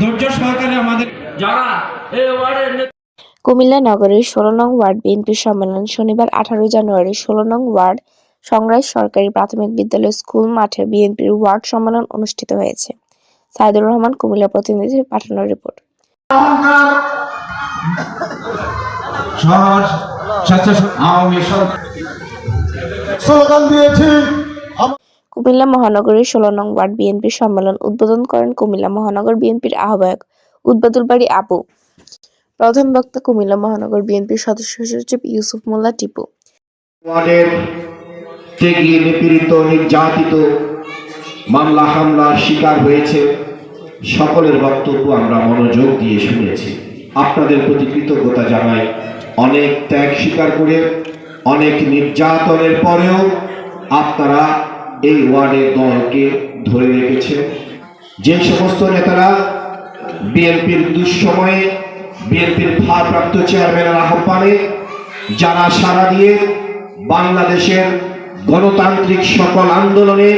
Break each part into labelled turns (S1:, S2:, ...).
S1: ধৈর্য সহকারে আমাদের
S2: যারা এই ওয়ার্ডের
S3: কুমিল্লা নগরের ষোলো নং ওয়ার্ড বিএনপির সম্মেলন শনিবার আঠারো জানুয়ারি ষোলো নং ওয়ার্ড সংগ্রাস সরকারি প্রাথমিক বিদ্যালয় স্কুল মাঠে বিএনপির ওয়ার্ড সম্মেলন অনুষ্ঠিত হয়েছে। সাইদুর রহমান কুমিল্লা প্রতিনিধির পাঠানো রিপোর্ট।
S4: স্লোগান দিয়েছি
S3: কুমিল্লা মহানগরীর ষোলো নং ওয়ার্ড বিএনপির সম্মেলন উদ্বোধন করেন কুমিল্লা মহানগর বিএনপির আহ্বায়ক উদ্বাদুল বাড়ি আপু প্রধান বক্তা কুমিল্লা মহানগর বিএনপির সদস্য সচিব ইউসুফ মোল্লা টিপু।
S5: নির্যাতিত মামলা, হামলার শিকার হয়েছে। সকলের বক্তব্য আমরা মনোযোগ দিয়ে শুনেছি। আপনাদের প্রতি কৃতজ্ঞতা জানাই। অনেক ত্যাগ স্বীকার করে, অনেক নির্যাতনের পরেও আপনারা এই ওয়ার্ডের দলকে ধরে রেখেছে। যে সমস্ত নেতারা বিএনপির দুঃসময়ে বিএনপির ভারপ্রাপ্ত চেয়ারম্যানের আহ্বানে যারা সারা দিয়ে বাংলাদেশের গণতান্ত্রিক সকল আন্দোলনে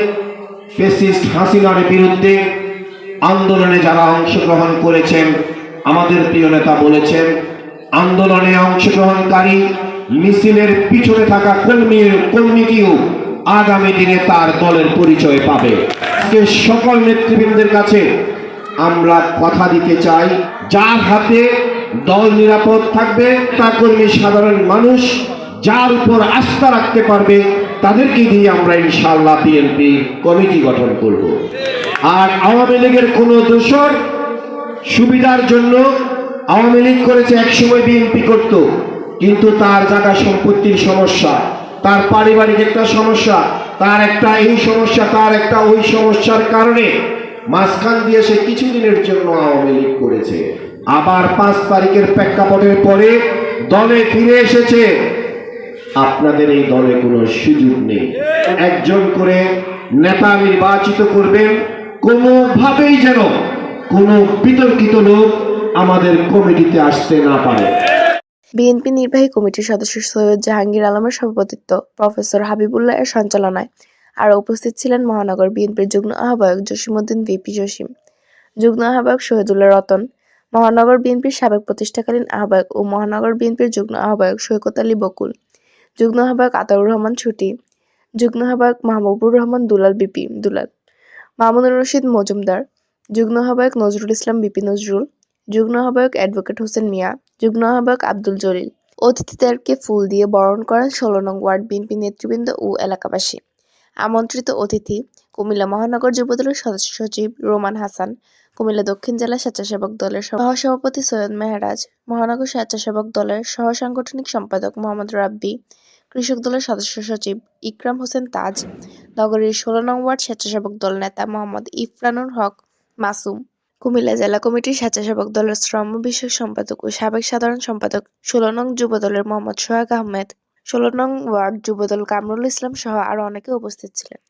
S5: ফেসিস্ট হাসিনার বিরুদ্ধে আন্দোলনে যারা অংশগ্রহণ করেছেন, আমাদের প্রিয় নেতা বলেছেন, আন্দোলনে অংশগ্রহণকারী মিছিলের পিছনে থাকা কর্মী কর্মীটিও আগামী দিনে তার দলের পরিচয় পাবে। আজকে সকল নেতৃবৃন্দের কাছে আমরা কথা দিতে চাই, যার হাতে দল নিরাপদ থাকবে তা কর্মী সাধারণ মানুষ, যার উপর আস্থা রাখতে পারবে, তাদেরকে দিয়ে আমরা ইনশাল্লাহ বিএনপি কমিটি গঠন করব। আর আওয়ামী লীগের কোনো দোষর সুবিধার জন্য আওয়ামী লীগ করেছে একসময় বিএনপি করত, কিন্তু তার জায়গা সম্পত্তির সমস্যা তার পারিবারিক একটা সমস্যা, তার একটা এই সমস্যা, তার একটা ওই সমস্যার কারণে মাঝখান দিয়ে সে কিছুদিনের জন্য আওয়ামী লীগ করেছে। আবার পাঁচ তারিখের প্রেক্ষাপটের পরে দলে ফিরে এসেছে। আপনাদের এই দলে কোনো সুযোগ নেই। একজন করে নেতা নির্বাচিত করবেন, কোনোভাবেই যেন কোনো বিতর্কিত লোক আমাদের কমিটিতে আসতে না পারে।
S3: বিএনপি নির্বাহী কমিটির সদস্য সৈয়দ জাহাঙ্গীর আলমের সভাপতিত্ব প্রফেসর হাবিবুল্লাহ এর সঞ্চালনায়। আর উপস্থিত ছিলেন মহানগর বিএনপির যুগ্ম আহ্বায়ক জসিমউদ্দিন ভিপি জসিম, যুগ্ম আহ্বায়ক শহীদুল্লাহ রতন, মহানগর বিএনপির সাবেক প্রতিষ্ঠাকালীন আহ্বায়ক ও মহানগর বিএনপির যুগ্ম আহ্বায়ক সৈকত আলী বকুল, যুগ্ম আহ্বায়ক আতাউর রহমান ছুটি, যুগ্ম আহ্বায়ক মাহবুবুর রহমান দুলাল বিপি দুলাল, মামুনুর রশিদ মজুমদার, যুগ্ম আহ্বায়ক নজরুল ইসলাম বিপি নজরুল যুগ্ম আহ্বায়ক অ্যাডভোকেট হোসেন মিয়া, যুগ্ম আহ্বায়ক আব্দুল জলিল, অতিথিদেরকে ফুল দিয়ে বরণ করেন ষোলো নং ওয়ার্ড বিএনপি নেতৃবৃন্দ ও এলাকাবাসী। আমন্ত্রিত অতিথি কুমিল্লা মহানগর যুবদলের সদস্য সচিব রোমান হাসান, কুমিল্লা দক্ষিণ জেলা স্বেচ্ছাসেবক দলের সহসভাপতি সৈয়দ মেহরাজ, মহানগর স্বেচ্ছাসেবক দলের সহ সাংগঠনিক সম্পাদক মোহাম্মদ রাব্বি, কৃষক দলের সদস্য সচিব ইকরাম হোসেন তাজ, নগরীর ষোলো নং ওয়ার্ড স্বেচ্ছাসেবক দল নেতা মোহাম্মদ ইফরানুর হক মাসুম কুমিল্লা জেলা কমিটির স্বেচ্ছাসেবক দলের শ্রম বিষয়ক সম্পাদক ও সাবেক সাধারণ সম্পাদক ষোলো নং যুব দলের মোহাম্মদ সোহাগ আহমেদ, ষোলো নং ওয়ার্ড যুবদল কামরুল ইসলাম সহ আরও অনেকে উপস্থিত ছিলেন।